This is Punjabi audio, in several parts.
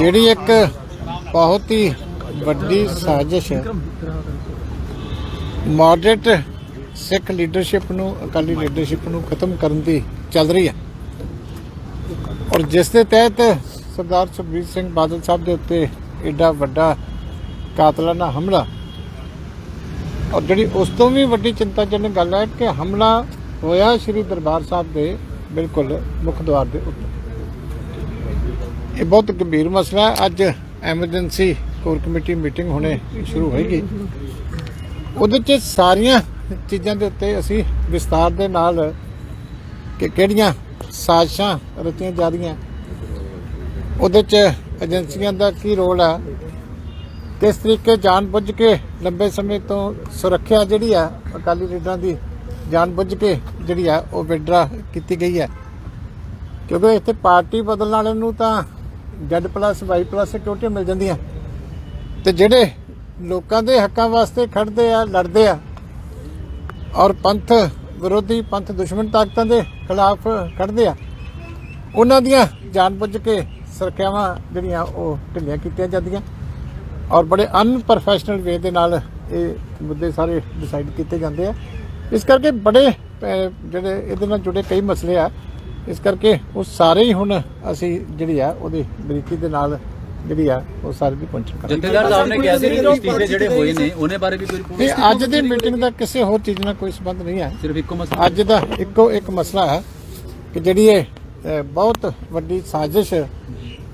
ਜਿਹੜੀ ਇੱਕ ਬਹੁਤ ਹੀ ਵੱਡੀ ਸਾਜ਼ਿਸ਼ ਮਾਡਰੇਟ ਸਿੱਖ ਲੀਡਰਸ਼ਿਪ ਨੂੰ, ਅਕਾਲੀ ਲੀਡਰਸ਼ਿਪ ਨੂੰ ਖਤਮ ਕਰਨ ਦੀ ਚੱਲ ਰਹੀ ਹੈ। ਔਰ ਜਿਸ ਦੇ ਤਹਿਤ ਸਰਦਾਰ ਸੁਖਬੀਰ ਸਿੰਘ ਬਾਦਲ ਸਾਹਿਬ ਦੇ ਉੱਤੇ ਐਡਾ ਵੱਡਾ ਕਾਤਲਾਨਾ ਹਮਲਾ, ਔਰ ਜਿਹੜੀ ਉਸ ਤੋਂ ਵੀ ਵੱਡੀ ਚਿੰਤਾਜਨਕ ਗੱਲ ਹੈ ਕਿ ਹਮਲਾ ਹੋਇਆ ਸ੍ਰੀ ਦਰਬਾਰ ਸਾਹਿਬ ਦੇ ਬਿਲਕੁਲ ਮੁੱਖ ਦੁਆਰ ਦੇ ਉੱਤੇ। ਇਹ ਬਹੁਤ ਗੰਭੀਰ ਮਸਲਾ ਹੈ। ਅੱਜ ਐਮਰਜੈਂਸੀ ਕੋਰ ਕਮੇਟੀ ਮੀਟਿੰਗ ਹੁਣੇ ਸ਼ੁਰੂ ਹੋਏਗੀ। ਉਹਦੇ 'ਚ ਸਾਰੀਆਂ ਚੀਜ਼ਾਂ ਦੇ ਉੱਤੇ ਅਸੀਂ ਵਿਸਤਾਰ ਦੇ ਨਾਲ ਕਿ ਕਿਹੜੀਆਂ ਸਾਜ਼ਿਸ਼ਾਂ ਰਚੀਆਂ ਜਾ ਰਹੀਆਂ। ਉਹਦੇ 'ਚ ਏਜੰਸੀਆਂ ਦਾ ਕੀ ਰੋਲ ਹੈ ਕਿਸ ਤਰੀਕੇ ਜਾਣਬੁੱਝ ਕੇ ਲੰਬੇ ਸਮੇਂ ਤੋਂ ਸੁਰੱਖਿਆ ਜਿਹੜੀ ਆ, ਅਕਾਲੀ ਲੀਡਰਾਂ ਦੀ ਜਾਣਬੁੱਝ ਕੇ ਜਿਹੜੀ ਆ, ਉਹ ਵਿਡਰਾ ਕੀਤੀ ਗਈ ਹੈ ਕਿਉਂਕਿ ਇੱਥੇ ਪਾਰਟੀ ਬਦਲਣ ਵਾਲੇ ਨੂੰ ਤਾਂ Z plus Y plus security ਮਿਲ ਜਾਂਦੀਆਂ। ਤੇ ਜਿਹੜੇ ਲੋਕਾਂ ਦੇ ਹੱਕਾਂ ਵਾਸਤੇ ਖੜਦੇ ਆ, ਲੜਦੇ ਆ, ਔਰ ਪੰਥ ਵਿਰੋਧੀ, ਪੰਥ ਦੁਸ਼ਮਣ ਤਾਕਤਾਂ ਦੇ ਖਿਲਾਫ ਖੜਦੇ ਆ, ਉਹਨਾਂ ਦੀਆਂ ਜਾਣਬੁੱਝ ਕੇ ਸੁਰੱਖਿਆਵਾਂ ਜਿਹੜੀਆਂ ਉਹ ਢਿੱਲੀਆਂ ਕੀਤੀਆਂ ਜਾਂਦੀਆਂ, ਔਰ ਬੜੇ ਅਨਪ੍ਰੋਫੈਸ਼ਨਲ ਵੇ ਦੇ ਨਾਲ ਇਹ ਮੁੱਦੇ ਸਾਰੇ ਡਿਸਾਈਡ ਕੀਤੇ ਜਾਂਦੇ ਆ। ਇਸ ਕਰਕੇ ਬੜੇ ਜਿਹੜੇ ਇਹਦੇ ਨਾਲ ਜੁੜੇ ਕਈ ਮਸਲੇ ਆ ਇਸ ਕਰਕੇ ਉਹ ਸਾਰੇ ਹੀ ਹੁਣ ਅਸੀਂ ਜਿਹੜੀ ਆ ਉਹਦੀ ਬਰੀਕੀ ਦੇ ਨਾਲ ਜਿਹੜੀ ਆ ਉਹ ਸਾਰੇ ਦੀ ਪਹੁੰਚਣ ਕਰਾਂਗੇ। ਜਥੇਦਾਰ ਸਾਹਿਬ ਨੇ ਕਿਹਾ ਸੀ ਕਿ ਇਸਤੀਫੇ ਜਿਹੜੇ ਹੋਏ ਨੇ ਉਹਨੇ ਬਾਰੇ ਵੀ ਕੋਈ ਪੂਰੀ ਇਹ ਅੱਜ ਦੀ ਮੀਟਿੰਗ ਦਾ ਕਿਸੇ ਹੋਰ ਚੀਜ਼ ਨਾਲ ਕੋਈ ਸੰਬੰਧ ਨਹੀਂ ਹੈ। ਸਿਰਫ ਇੱਕੋ ਮਸਲਾ ਅੱਜ ਦਾ ਇੱਕੋ ਇੱਕ ਮਸਲਾ ਹੈ ਕਿ ਜਿਹੜੀ ਇਹ ਬਹੁਤ ਵੱਡੀ ਸਾਜ਼ਿਸ਼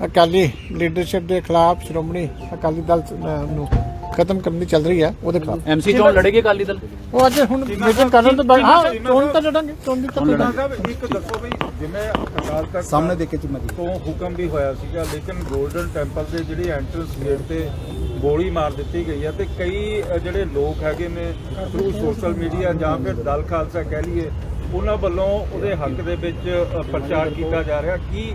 ਅਕਾਲੀ ਲੀਡਰਸ਼ਿਪ ਦੇ ਖਿਲਾਫ ਸ਼੍ਰੋਮਣੀ ਅਕਾਲੀ ਦਲ ਨੂੰ ਖਤਮ ਕਰਨ ਦੀ ਚੱਲ ਰਹੀ ਹੈ ਉਹਦੇ ਖਿਲਾਫ ਐਮਸੀ ਚੋਣ ਲੜੇਗੇ ਅਕਾਲੀ ਦਲ? ਉਹ ਅੱਜ ਹੁਣ ਮੀਟਿੰਗ ਕਰਨ ਤੋਂ ਬਾਅਦ ਹਾਂ ਚੋਣ ਤਾਂ ਲੜਾਂਗੇ ਚੋਣ ਦੀ ਤਾਂ ਸਾਹਿਬ ਇੱਕ ਦੱਸੋ ਬਈ ਜਿਵੇਂ ਅਕਾਲ ਤਖਤ ਸਾਹਮਣੇ ਦੇਖ ਕੇ ਚੁਮਾ ਦੀ ਤੋਂ ਹੁਕਮ ਵੀ ਹੋਇਆ ਸੀਗਾ ਲੇਕਿਨ 골ਡਨ ਟੈਂਪਲ ਦੇ ਜਿਹੜੀ ਐਂਟਰੈਂਸ ਗੇਟ ਤੇ ਗੋਲੀ ਮਾਰ ਦਿੱਤੀ ਗਈ ਹੈ ਤੇ ਕਈ ਜਿਹੜੇ ਲੋਕ ਹੈਗੇ ਨੇ ਥਰੂ ਸੋਸ਼ਲ ਮੀਡੀਆ ਜਾਂ ਫਿਰ ਦਲ ਖਾਲਸਾ ਕਹਿ ਲਈਏ ਉਹਨਾਂ ਵੱਲੋਂ ਉਹਦੇ ਹੱਕ ਦੇ ਵਿੱਚ ਪ੍ਰਚਾਰ ਕੀਤਾ ਜਾ ਰਿਹਾ ਕੀ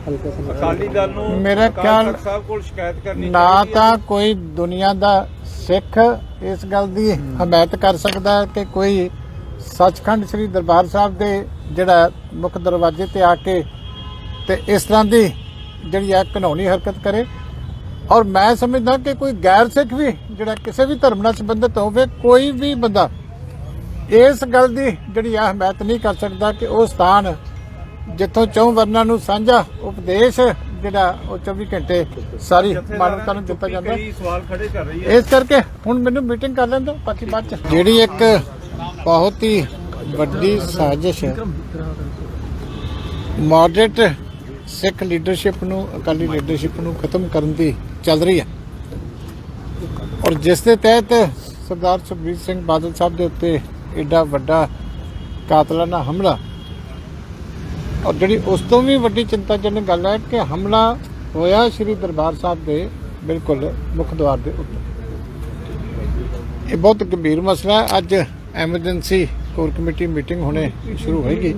ਅਕਾਲੀ ਦਲ ਨੂੰ ਮੇਰਾ ਖਿਆਲ- ਸਾਹਿਬ ਕੋਲ ਸ਼ਿਕਾਇਤ ਕਰਨੀ ਨਾ? ਤਾਂ ਕੋਈ ਦੁਨੀਆ ਦਾ ਸਿੱਖ ਇਸ ਗੱਲ ਦੀ ਹਮਾਇਤ ਕਰ ਸਕਦਾ ਕਿ ਕੋਈ ਸੱਚਖੰਡ ਸ੍ਰੀ ਦਰਬਾਰ ਸਾਹਿਬ ਦੇ ਜਿਹੜਾ ਮੁੱਖ ਦਰਵਾਜ਼ੇ ਤੇ ਆ ਕੇ ਤੇ ਇਸ ਤਰ੍ਹਾਂ ਦੀ ਜਿਹੜੀ ਹੈ ਘਿਨੌਣੀ ਹਰਕਤ ਕਰੇ ਔਰ ਮੈਂ ਸਮਝਦਾ ਕਿ ਕੋਈ ਗੈਰ ਸਿੱਖ ਵੀ ਜਿਹੜਾ ਕਿਸੇ ਵੀ ਧਰਮ ਨਾਲ ਸੰਬੰਧਿਤ ਹੋਵੇ ਕੋਈ ਵੀ ਬੰਦਾ ਇਸ ਗੱਲ ਦੀ ਜਿਹੜੀ ਆ ਹਮਾਇਤ ਨਹੀਂ ਕਰ ਸਕਦਾ ਕਿ ਉਹ ਸਥਾਨ ਜਿੱਥੋਂ ਚੌਂ ਵਰਨਾਂ ਨੂੰ ਸਾਂਝਾ ਉਪਦੇਸ਼ ਜਿਹੜਾ ਉਹ 24 ਘੰਟੇ ਸਾਰੀ ਮਾਨਵਤਾ ਨੂੰ ਦਿੱਤਾ ਜਾਂਦਾ। ਕਈ ਸਵਾਲ ਖੜੇ ਕਰ ਰਹੀ ਹੈ। ਇਸ ਕਰਕੇ ਹੁਣ ਮੈਨੂੰ ਮੀਟਿੰਗ ਕਰ ਲੈਣ ਦਿਓ ਬਾਕੀ ਬਾਅਦ ਚ। ਜਿਹੜੀ ਇੱਕ ਬਹੁਤ ਹੀ ਵੱਡੀ ਸਾਜ਼ਿਸ਼ ਮਾਡਰੇਟ ਸਿੱਖ ਲੀਡਰਸ਼ਿਪ ਨੂੰ ਅਕਾਲੀ ਲੀਡਰਸ਼ਿਪ ਨੂੰ ਖਤਮ ਕਰਨ ਦੀ ਚੱਲ ਰਹੀ ਹੈ। ਔਰ ਜਿਸ ਦੇ ਤਹਿਤ ਸਰਦਾਰ ਸੁਖਬੀਰ ਸਿੰਘ ਬਾਦਲ ਸਾਹਿਬ ਦੇ ਉੱਤੇ ਐਡਾ ਵੱਡਾ ਕਾਤਲਾਨਾ ਹਮਲਾ। ਔਰ ਜਿਹੜੀ ਉਸ ਤੋਂ ਵੀ ਵੱਡੀ ਚਿੰਤਾਜਨਕ ਗੱਲ ਹੈ ਕਿ ਹਮਲਾ ਹੋਇਆ ਸ੍ਰੀ ਦਰਬਾਰ ਸਾਹਿਬ ਦੇ ਬਿਲਕੁਲ ਮੁੱਖ ਦੁਆਰ ਦੇ ਉੱਤੇ। ਇਹ ਬਹੁਤ ਗੰਭੀਰ ਮਸਲਾ ਹੈ। ਅੱਜ ਐਮਰਜੈਂਸੀ ਕੋਰ ਕਮੇਟੀ ਮੀਟਿੰਗ ਹੁਣੇ ਸ਼ੁਰੂ ਹੋਏਗੀ।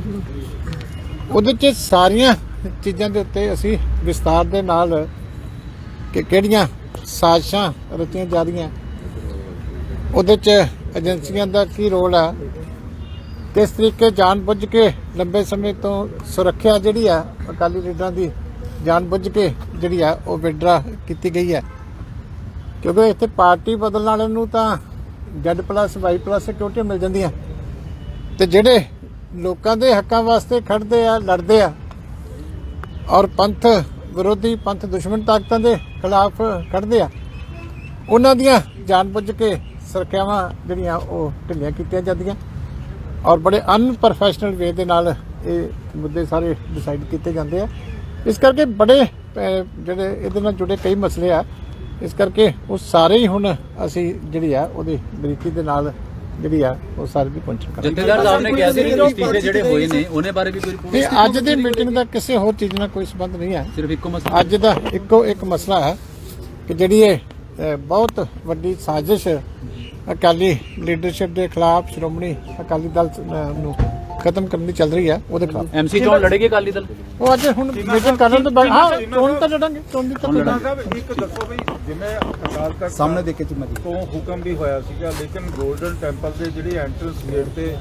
ਉਹਦੇ 'ਚ ਸਾਰੀਆਂ ਚੀਜ਼ਾਂ ਦੇ ਉੱਤੇ ਅਸੀਂ ਵਿਸਤਾਰ ਦੇ ਨਾਲ ਕਿ ਕਿਹੜੀਆਂ ਸਾਜ਼ਿਸ਼ਾਂ ਰਚੀਆਂ ਜਾ ਰਹੀਆਂ, ਉਹਦੇ 'ਚ ਏਜੰਸੀਆਂ ਦਾ ਕੀ ਰੋਲ ਆ? ਕਿਸ ਤਰੀਕੇ ਜਾਣਬੁੱਝ ਕੇ ਲੰਬੇ ਸਮੇਂ ਤੋਂ ਸੁਰੱਖਿਆ ਜਿਹੜੀ ਆ, ਅਕਾਲੀ ਲੀਡਰਾਂ ਦੀ ਜਾਣਬੁੱਝ ਕੇ ਜਿਹੜੀ ਆ, ਉਹ ਵਿਡਰਾ ਕੀਤੀ ਗਈ ਹੈ ਕਿਉਂਕਿ ਇੱਥੇ ਪਾਰਟੀ ਬਦਲਣ ਵਾਲਿਆਂ ਨੂੰ ਤਾਂ Z plus Y plus security ਮਿਲ ਜਾਂਦੀਆਂ। ਤੇ ਜਿਹੜੇ ਲੋਕਾਂ ਦੇ ਹੱਕਾਂ ਵਾਸਤੇ ਖੜਦੇ ਆ, ਲੜਦੇ ਆ, ਔਰ ਪੰਥ ਵਿਰੋਧੀ, ਪੰਥ ਦੁਸ਼ਮਣ ਤਾਕਤਾਂ ਦੇ ਖਿਲਾਫ ਖੜਦੇ ਆ, ਉਹਨਾਂ ਦੀਆਂ ਜਾਣਬੁੱਝ ਕੇ ਸੁਰੱਖਿਆਵਾਂ ਜਿਹੜੀਆਂ ਉਹ ਢਿੱਲੀਆਂ ਕੀਤੀਆਂ ਜਾਂਦੀਆਂ ਔਰ ਬੜੇ ਅਨਪ੍ਰੋਫੈਸ਼ਨਲ ਵੇ ਦੇ ਨਾਲ ਇਹ ਮੁੱਦੇ ਸਾਰੇ ਡਿਸਾਈਡ ਕੀਤੇ ਜਾਂਦੇ ਆ। ਇਸ ਕਰਕੇ ਬੜੇ ਜਿਹੜੇ ਇਹਦੇ ਨਾਲ ਜੁੜੇ ਕਈ ਮਸਲੇ ਆ। ਇਸ ਕਰਕੇ ਉਹ ਸਾਰੇ ਹੀ ਹੁਣ ਅਸੀਂ ਜਿਹੜੀ ਆ ਉਹਦੀ ਬਰੀਕੀ ਦੇ ਨਾਲ ਜਿਹੜੀ ਆ ਉਹ ਸਾਰੇ ਦੀ ਪਹੁੰਚਣ ਕਰਾਂਗੇ। ਜਥੇਦਾਰ ਸਾਹਿਬ ਨੇ ਕਿਹਾ ਸੀ ਕਿ ਇਸਤੀਫੇ ਜਿਹੜੇ ਹੋਏ ਨੇ ਉਹਨੇ ਬਾਰੇ ਵੀ ਕੋਈ ਪੂਰੀ ਇਹ ਅੱਜ ਦੀ ਮੀਟਿੰਗ ਦਾ ਕਿਸੇ ਹੋਰ ਚੀਜ਼ ਨਾਲ ਕੋਈ ਸੰਬੰਧ ਨਹੀਂ ਹੈ ਸਿਰਫ ਇੱਕੋ ਮਸਲਾ ਅੱਜ ਦਾ ਇੱਕੋ ਇੱਕ ਮਸਲਾ ਹੈ ਕਿ ਜਿਹੜੀ ਇਹ ਬਹੁਤ ਵੱਡੀ ਸਾਜ਼ਿਸ਼ ਅਕਾਲੀ ਲੀਡਰਸ਼ਿਪ ਦੇ ਖਿਲਾਫ ਸ਼੍ਰੋਮਣੀ ਅਕਾਲੀ ਦਲ ਨੂੰ ਖਤਮ ਕਰਨ ਦੀ ਚੱਲ ਰਹੀ ਹੈ ਉਹਦੇ ਖਿਲਾਫ। ਐਮਸੀ ਚੋਣ ਲੜੇਗੇ ਅਕਾਲੀ ਦਲ? ਉਹ ਅੱਜ ਹੁਣ ਮੀਟਿੰਗ ਕਰਨ ਤੋਂ ਬਾਅਦ ਹਾਂ ਚੋਣ ਤਾਂ ਲੜਾਂਗੇ ਚੋਣ ਦੀ ਤਾਂ ਸਾਹਿਬ ਇੱਕ ਦੱਸੋ ਬਈ ਜਿਵੇਂ ਅਕਾਲ ਤਖਤ ਸਾਹਮਣੇ ਦੇਖ ਕੇ ਚੁਮਾ ਦੀ ਤੋਂ ਹੁਕਮ ਵੀ ਹੋਇਆ ਸੀਗਾ ਲੇਕਿਨ 골ਡਨ ਟੈਂਪਲ ਦੇ ਜਿਹੜੀ ਐਂਟਰੈਂਸ ਗੇਟ ਤੇ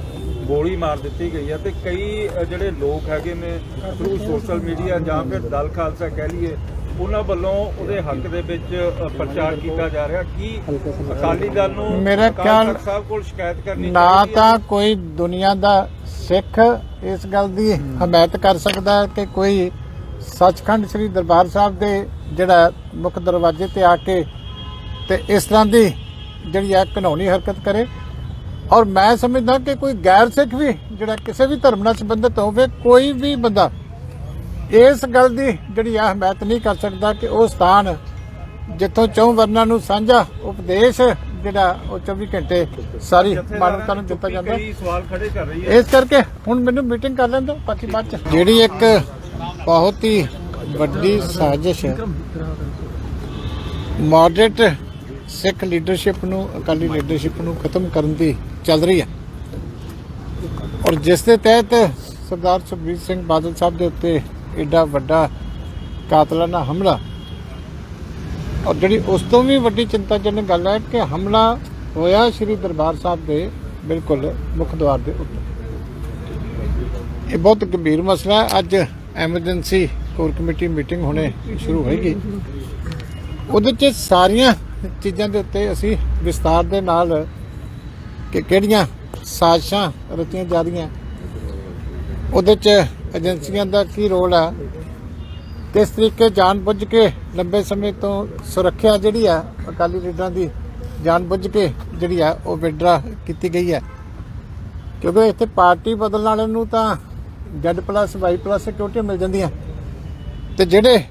ਗੋਲੀ ਮਾਰ ਦਿੱਤੀ ਗਈ ਹੈ ਤੇ ਕਈ ਜਿਹੜੇ ਲੋਕ ਹੈਗੇ ਨੇ ਥਰੂ ਸੋਸ਼ਲ ਮੀਡੀਆ ਜਾਂ ਫਿਰ ਦਲ ਖਾਲਸਾ ਕਹਿ ਲਈਏ ਉਹਨਾਂ ਵੱਲੋਂ ਉਹਦੇ ਹੱਕ ਦੇ ਵਿੱਚ ਪ੍ਰਚਾਰ ਕੀਤਾ ਜਾ ਰਿਹਾ ਕੀ ਅਕਾਲੀ ਦਲ ਨੂੰ ਮੇਰਾ ਖਿਆਲ- ਸਾਹਿਬ ਕੋਲ ਸ਼ਿਕਾਇਤ ਕਰਨੀ ਨਾ? ਤਾਂ ਕੋਈ ਦੁਨੀਆ ਦਾ ਸਿੱਖ ਇਸ ਗੱਲ ਦੀ ਹਮਾਇਤ ਕਰ ਸਕਦਾ ਹੈ ਕਿ ਕੋਈ ਸੱਚਖੰਡ ਸ੍ਰੀ ਦਰਬਾਰ ਸਾਹਿਬ ਦੇ ਜਿਹੜਾ ਮੁੱਖ ਦਰਵਾਜ਼ੇ ਤੇ ਆ ਕੇ ਤੇ ਇਸ ਤਰ੍ਹਾਂ ਦੀ ਜਿਹੜੀ ਹੈ ਘਿਨੌਣੀ ਹਰਕਤ ਕਰੇ ਔਰ ਮੈਂ ਸਮਝਦਾ ਕਿ ਕੋਈ ਗੈਰ ਸਿੱਖ ਵੀ ਜਿਹੜਾ ਕਿਸੇ ਵੀ ਧਰਮ ਨਾਲ ਸੰਬੰਧਿਤ ਹੋਵੇ ਕੋਈ ਵੀ ਬੰਦਾ ਇਸ ਗੱਲ ਦੀ ਜਿਹੜੀ ਆ ਹਮਾਇਤ ਨਹੀਂ ਕਰ ਸਕਦਾ ਕਿ ਉਹ ਸਥਾਨ ਜਿੱਥੋਂ ਚੌਂ ਵਰਨਾਂ ਨੂੰ ਸਾਂਝਾ ਉਪਦੇਸ਼ ਜਿਹੜਾ ਉਹ 24 ਘੰਟੇ ਸਾਰੀ ਮਾਨਵਤਾ ਨੂੰ ਦਿੱਤਾ ਜਾਂਦਾ। ਹੈ। ਇਸ ਕਰਕੇ ਹੁਣ ਮੈਨੂੰ ਮੀਟਿੰਗ ਕਰ ਲੈਣ ਦਿਓ ਬਾਕੀ ਬਾਅਦ ਚ। ਜਿਹੜੀ ਇੱਕ ਬਹੁਤ ਹੀ ਵੱਡੀ ਸਾਜ਼ਿਸ਼ ਮਾਡਰੇਟ ਸਿੱਖ ਲੀਡਰਸ਼ਿਪ ਨੂੰ ਅਕਾਲੀ ਲੀਡਰਸ਼ਿਪ ਨੂੰ ਖਤਮ ਕਰਨ ਦੀ ਚੱਲ ਰਹੀ ਹੈ। ਔਰ ਜਿਸ ਦੇ ਤਹਿਤ ਸਰਦਾਰ ਸੁਖਬੀਰ ਸਿੰਘ ਬਾਦਲ ਸਾਹਿਬ ਦੇ ਉੱਤੇ ਐਡਾ ਵੱਡਾ ਕਾਤਲਾਨਾ ਹਮਲਾ। ਔਰ ਜਿਹੜੀ ਉਸ ਤੋਂ ਵੀ ਵੱਡੀ ਚਿੰਤਾਜਨਕ ਗੱਲ ਹੈ ਕਿ ਹਮਲਾ ਹੋਇਆ ਸ੍ਰੀ ਦਰਬਾਰ ਸਾਹਿਬ ਦੇ ਬਿਲਕੁਲ ਮੁੱਖ ਦੁਆਰ ਦੇ ਉੱਤੇ। ਇਹ ਬਹੁਤ ਗੰਭੀਰ ਮਸਲਾ ਹੈ। ਅੱਜ ਐਮਰਜੈਂਸੀ ਕੋਰ ਕਮੇਟੀ ਮੀਟਿੰਗ ਹੋਣੇ ਸ਼ੁਰੂ ਹੋਏਗੀ। ਉਹਦੇ 'ਚ ਸਾਰੀਆਂ ਚੀਜ਼ਾਂ ਦੇ ਉੱਤੇ ਅਸੀਂ ਵਿਸਤਾਰ ਦੇ ਨਾਲ ਕਿ ਕਿਹੜੀਆਂ ਸਾਜ਼ਿਸ਼ਾਂ ਰਚੀਆਂ ਜਾ ਰਹੀਆਂ। ਉਹਦੇ 'ਚ ਏਜੰਸੀਆਂ ਦਾ ਕੀ ਰੋਲ ਆ? ਕਿਸ ਤਰੀਕੇ ਜਾਣਬੁੱਝ ਕੇ ਲੰਬੇ ਸਮੇਂ ਤੋਂ ਸੁਰੱਖਿਆ ਜਿਹੜੀ ਆ, ਅਕਾਲੀ ਲੀਡਰਾਂ ਦੀ ਜਾਣਬੁੱਝ ਕੇ ਜਿਹੜੀ ਆ, ਉਹ ਵਿਡਰਾ ਕੀਤੀ ਗਈ ਹੈ ਕਿਉਂਕਿ ਇੱਥੇ ਪਾਰਟੀ ਬਦਲਣ ਵਾਲਿਆਂ ਨੂੰ ਤਾਂ Z plus Y plus security ਮਿਲ ਜਾਂਦੀਆਂ। ਤੇ ਜਿਹੜੇ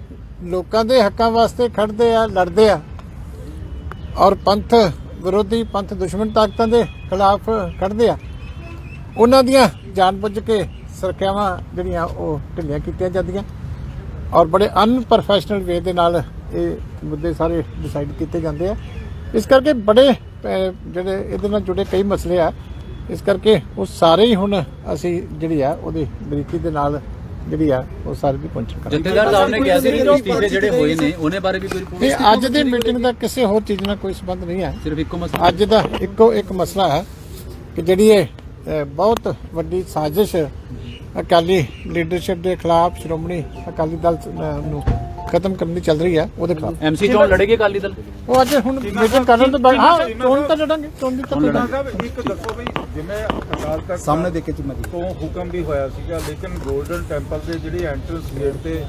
ਲੋਕਾਂ ਦੇ ਹੱਕਾਂ ਵਾਸਤੇ ਖੜਦੇ ਆ, ਲੜਦੇ ਆ, ਔਰ ਪੰਥ ਵਿਰੋਧੀ, ਪੰਥ ਦੁਸ਼ਮਣ ਤਾਕਤਾਂ ਦੇ ਖਿਲਾਫ ਖੜਦੇ ਆ, ਉਹਨਾਂ ਦੀਆਂ ਜਾਣਬੁੱਝ ਕੇ ਸੁਰੱਖਿਆਵਾਂ ਜਿਹੜੀਆਂ ਉਹ ਢਿੱਲੀਆਂ ਕੀਤੀਆਂ ਜਾਂਦੀਆਂ ਔਰ ਬੜੇ ਅਨਪ੍ਰੋਫੈਸ਼ਨਲ ਵੇ ਦੇ ਨਾਲ ਇਹ ਮੁੱਦੇ ਸਾਰੇ ਡਿਸਾਈਡ ਕੀਤੇ ਜਾਂਦੇ ਆ। ਇਸ ਕਰਕੇ ਬੜੇ ਜਿਹੜੇ ਇਹਦੇ ਨਾਲ ਜੁੜੇ ਕਈ ਮਸਲੇ ਆ। ਇਸ ਕਰਕੇ ਉਹ ਸਾਰੇ ਹੀ ਹੁਣ ਅਸੀਂ ਜਿਹੜੀ ਆ ਉਹਦੀ ਬਰੀਕੀ ਦੇ ਨਾਲ ਜਿਹੜੀ ਆ ਉਹ ਸਾਰੇ ਦੀ ਪੁੰਛ ਕਰਾਂਗੇ। ਜਥੇਦਾਰ ਸਾਹਿਬ ਨੇ ਕਿਹਾ ਸੀ ਕਿ ਇਸਤੀਫੇ ਜਿਹੜੇ ਹੋਏ ਨੇ ਉਹਨੇ ਬਾਰੇ ਵੀ ਕੋਈ ਰਿਪੋਰਟ ਅੱਜ ਦੀ ਮੀਟਿੰਗ ਦਾ ਕਿਸੇ ਹੋਰ ਚੀਜ਼ ਨਾਲ ਕੋਈ ਸੰਬੰਧ ਨਹੀਂ ਹੈ ਸਿਰਫ ਇੱਕੋ ਮਸਲਾ। ਅੱਜ ਦਾ ਇੱਕੋ ਇੱਕ ਮਸਲਾ ਹੈ ਕਿ ਜਿਹੜੀ ਇਹ ਬਹੁਤ ਵੱਡੀ ਸਾਜ਼ਿਸ਼ ਅਕਾਲੀ ਲੀਡਰਸ਼ਿਪ ਦੇ ਖਿਲਾਫ ਸ਼੍ਰੋਮਣੀ ਅਕਾਲੀ ਦਲ ਨੂੰ ਖਤਮ ਕਰਨ ਦੀ ਚੱਲ ਰਹੀ ਹੈ ਉਹਦੇ ਖਿਲਾਫ। ਐਮਸੀ ਚੋਣ ਲੜੇਗੇ ਅਕਾਲੀ ਦਲ? ਉਹ ਅੱਜ ਹੁਣ ਮੀਟਿੰਗ ਕਰਨ ਤੋਂ ਬਾਅਦ ਹਾਂ ਚੋਣ ਤਾਂ ਲੜਾਂਗੇ ਚੋਣ ਦੀ ਤਾਂ ਲੜਾਂਗੇ। ਸਾਹਿਬ ਇੱਕ ਦੱਸੋ ਬਈ ਜਿਵੇਂ ਅਕਾਲ ਤਖਤ ਸਾਹਮਣੇ ਦੇਖ ਕੇ ਚਿਮਾ ਜੀ। ਤੋਂ ਹੁਕਮ ਵੀ ਹੋਇਆ ਸੀਗਾ ਲੇਕਿਨ 골ਡਨ ਟੈਂਪਲ ਦੇ ਜਿਹੜੀ ਐਂਟਰੈਂਸ ਗੇਟ ਤੇ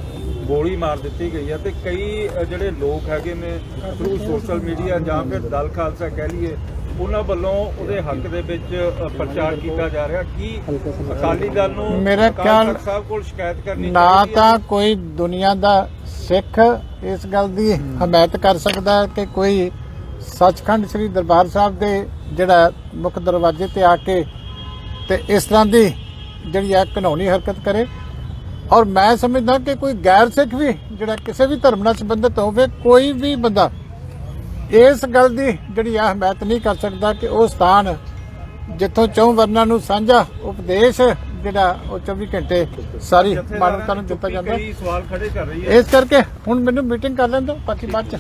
ਗੋਲੀ ਮਾਰ ਦਿੱਤੀ ਗਈ ਹੈ ਤੇ ਕਈ ਜਿਹੜੇ ਲੋਕ ਹੈਗੇ ਨੇ ਥਰੂ ਸੋਸ਼ਲ ਮੀਡੀਆ ਜਾਂ ਫਿਰ ਦਲ ਖਾਲਸਾ ਕਹਿ ਲਈਏ ਉਹਨਾਂ ਵੱਲੋਂ ਉਹਦੇ ਹੱਕ ਦੇ ਵਿੱਚ ਪ੍ਰਚਾਰ ਕੀਤਾ ਜਾ ਰਿਹਾ ਕੀ ਅਕਾਲੀ ਦਲ ਨੂੰ ਮੇਰਾ ਖਿਆਲ- ਸਾਹਿਬ ਕੋਲ ਸ਼ਿਕਾਇਤ ਕਰਨੀ ਨਾ ਹੈ? ਤਾਂ ਕੋਈ ਦੁਨੀਆ ਦਾ ਸਿੱਖ ਇਸ ਗੱਲ ਦੀ ਹਮਾਇਤ ਕਰ ਸਕਦਾ ਹੈ ਕਿ ਕੋਈ ਸੱਚਖੰਡ ਸ੍ਰੀ ਦਰਬਾਰ ਸਾਹਿਬ ਦੇ ਜਿਹੜਾ ਮੁੱਖ ਦਰਵਾਜ਼ੇ ਤੇ ਆ ਕੇ ਤੇ ਇਸ ਤਰ੍ਹਾਂ ਦੀ ਜਿਹੜੀ ਆ ਘਿਨੌਣੀ ਹਰਕਤ ਕਰੇ ਔਰ ਮੈਂ ਸਮਝਦਾ ਕਿ ਕੋਈ ਗੈਰ ਸਿੱਖ ਵੀ ਜਿਹੜਾ ਕਿਸੇ ਵੀ ਧਰਮ ਨਾਲ ਸੰਬੰਧਿਤ ਹੋਵੇ ਕੋਈ ਵੀ ਬੰਦਾ ਇਸ ਗੱਲ ਦੀ ਜਿਹੜੀ ਆ ਹਮਾਇਤ ਨਹੀਂ ਕਰ ਸਕਦਾ ਕਿ ਉਹ ਸਥਾਨ ਜਿੱਥੋਂ ਚੌਂ ਵਰਨਾਂ ਨੂੰ ਸਾਂਝਾ ਉਪਦੇਸ਼ ਜਿਹੜਾ ਉਹ 24 ਘੰਟੇ ਸਾਰੀ ਮਾਨਵਤਾ ਨੂੰ ਦਿੱਤਾ ਜਾਂਦਾ। ਇਸ ਕਰਕੇ ਹੁਣ ਮੈਨੂੰ ਮੀਟਿੰਗ ਕਰ ਲੈਣ ਦਿਓ ਬਾਕੀ ਬਾਅਦ ਚ।